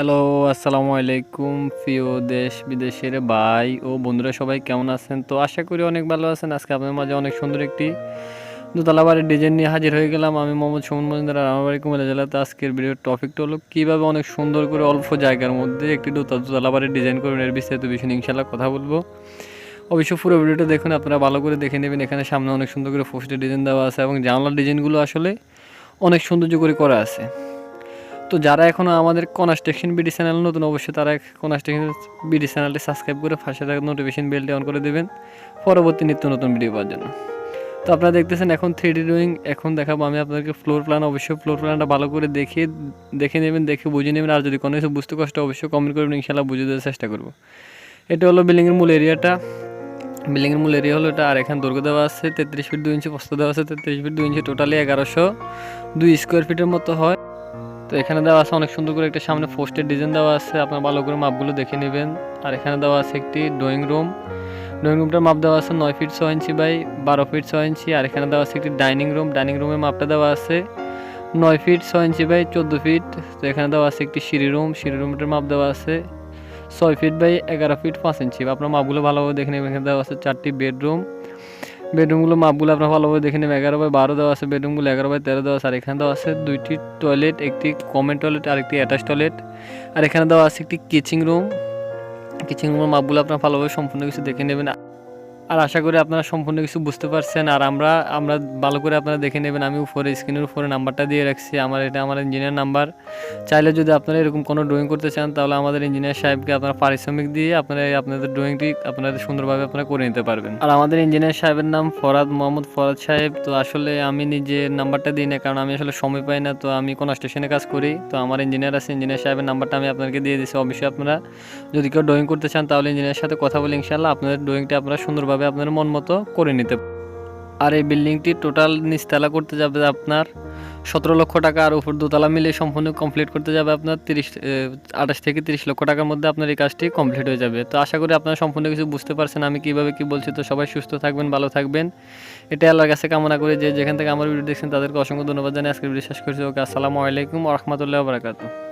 Hello, আসসালামু আলাইকুম প্রিয় দেশ বিদেশের ভাই ও বন্ধুরা, সবাই কেমন আছেন? তো আশা করি অনেক ভালো আছেন। আজকে আপনাদের মাঝে অনেক সুন্দর একটি দোতলা বাড়ির ডিজাইন নিয়ে হাজির হয়ে গেলাম আমি, মোহাম্মদ সুমন মজুমদার আমার বাড়ি কুমিল্লা জেলাতে আজকের ভিডিওর টপিকটা হলো কীভাবে অনেক সুন্দর করে অল্প জায়গার মধ্যে একটি দোতলা দোতলা বাড়ির ডিজাইন করবেন এর বিস্তারিত বিষয়ে ইনশাল্লাহ কথা বলব। অবশ্য পুরো ভিডিওটা দেখুন, আপনারা ভালো করে দেখে নেবেন। এখানে সামনে অনেক সুন্দর করে পোস্টের ডিজাইন দেওয়া আছে এবং জানলার ডিজাইনগুলো আসলে অনেক সৌন্দর্য করে করা আছে। তো যারা এখনও আমাদের কনস্ট্রাকশন বিডি চ্যানেল নতুন, অবশ্যই তারা কনস্ট্রাকশন বিডি চ্যানেলটি সাবস্ক্রাইব করে পাশে থাকা নোটিফিকেশন বেলটি অন করে দেবেন পরবর্তী নিত্য নতুন ভিডিও পাওয়ার জন্য। তো আপনারা দেখতেছেন এখন থ্রি ডি ড্রয়িং এখন দেখাবো আমি আপনাদেরকে ফ্লোর প্ল্যান অবশ্যই ফ্লোর প্ল্যানটা ভালো করে দেখে দেখে নেবেন, দেখে বুঝে নেবেন, আর যদি কোনো কিছু বুঝতে কষ্ট অবশ্যই কমেন্ট করবেন ইনশাল্লাহ বুঝে দেওয়ার চেষ্টা করব। এটা হলো বিল্ডিংয়ের মূল এরিয়াটা বিল্ডিংয়ের মূল এরিয়া হলো এটা, আর এখানে দৈর্ঘ্য দেওয়া আছে, তেত্রিশ ফিট দুই ইঞ্চি প্রস্তুত দেওয়া আছে, তেত্রিশ ফিট দুই ইঞ্চি টোটালি এগারোশো দুই স্কোয়ার ফিটের মতো হয়। তো এখানে দেওয়া আছে অনেক সুন্দর করে একটা সামনে পোস্টের ডিজাইন দেওয়া আছে। আপনার ভালো করে মাপগুলো দেখে নেবেন। আর এখানে দেওয়া আছে একটি ড্রয়িং রুম ড্রয়িং রুমটার মাপ দেওয়া আছে নয় ফিট ছয় ইঞ্চি বাই বারো ফিট ছয় ইঞ্চি। আর এখানে দেওয়া আছে একটি ডাইনিং রুম। ডাইনিং রুমের মাপটা দেওয়া আছে নয় ফিট ছয় ইঞ্চি বাই চোদ্দ ফিট। তো এখানে দেওয়া আছে একটি সিঁড়ি রুম। সিঁড়ি রুমটার মাপ দেওয়া আছে ছয় ফিট বাই এগারো ফিট পাঁচ ইঞ্চি। আপনার মাপগুলো ভালোভাবে দেখে নেবেন। এখানে দেওয়া আছে চারটি বেডরুম। বেডরুমগুলো মাপগুলো আপনার ভালোভাবে দেখে নেবেন। এগারো বাই বারো দেওয়া আছে বেডরুমগুলো, এগারো বাই তেরো দেওয়া আছে, আর এখানে দেওয়া আছে দুইটি টয়লেট, একটি কমন টয়লেট আর একটি অ্যাটাচ টয়লেট। আর এখানে দেওয়া আছে একটি কিচিং রুম। কিচিং রুমের মাপগুলো আপনার ভালোভাবে সম্পূর্ণ কিছু দেখে নেবেন। আর আশা করি আপনারা সম্পূর্ণ কিছু বুঝতে পারছেন। আর আমরা আমরা ভালো করে আপনারা দেখে নেবেন। আমি উপরে স্ক্রিনের উপরে নাম্বারটা দিয়ে রাখছি। আমার এটা আমার ইঞ্জিনিয়ার নাম্বার। চাইলে যদি আপনারা এরকম কোনো ড্রয়িং করতে চান, তাহলে আমাদের ইঞ্জিনিয়ার সাহেবকে আপনারা পারিশ্রমিক দিয়ে আপনারা আপনাদের ড্রয়িংটি আপনাদের সুন্দরভাবে আপনারা করে নিতে পারবেন। আর আমাদের ইঞ্জিনিয়ার সাহেবের নাম ফরাদ মোহাম্মদ ফরাদ সাহেব। তো আসলে আমি নিজে নাম্বারটা দিই না, কারণ আমি আসলে সময় পাই না। তো আমি কোনো স্টেশনে কাজ করি। তো আমার ইঞ্জিনিয়ার আছে, ইঞ্জিনিয়ার সাহেবের নাম্বারটা আমি আপনাকে দিয়ে দিচ্ছি অবশ্যই আপনারা যদি কেউ ড্রয়িং করতে চান, তাহলে ইঞ্জিনিয়ারের সাথে কথা বলে ইনশাল্লাহ আপনাদের ড্রয়িংটা আপনারা সুন্দরভাবে আপনার মন মতো করে নিতে আর এই বিল্ডিংটি টোটাল নিচতলা করতে যাবে আপনার সতেরো লক্ষ টাকা, আর উপর দোতলা মিলিয়ে সম্পূর্ণ কমপ্লিট করতে যাবে আপনার তিরিশ আঠাশ থেকে তিরিশ লক্ষ টাকার মধ্যে আপনার এই কাজটি কমপ্লিট হয়ে যাবে। তো আশা করি আপনারা সম্পূর্ণ কিছু বুঝতে পারছেন। আমি কীভাবে কী বলছি, তো সবাই সুস্থ থাকবেন, ভালো থাকবেন। এটা আল্লাহর কাছে কামনা করি যে যেখান থেকে আমার ভিডিও দেখছেন, তাদেরকে অসংখ্য ধন্যবাদ জানাই আজকের ভিডিও শেষ করছি। ওকে, আসসালামু আলাইকুম রহমতুল্লাহ বারাকাতু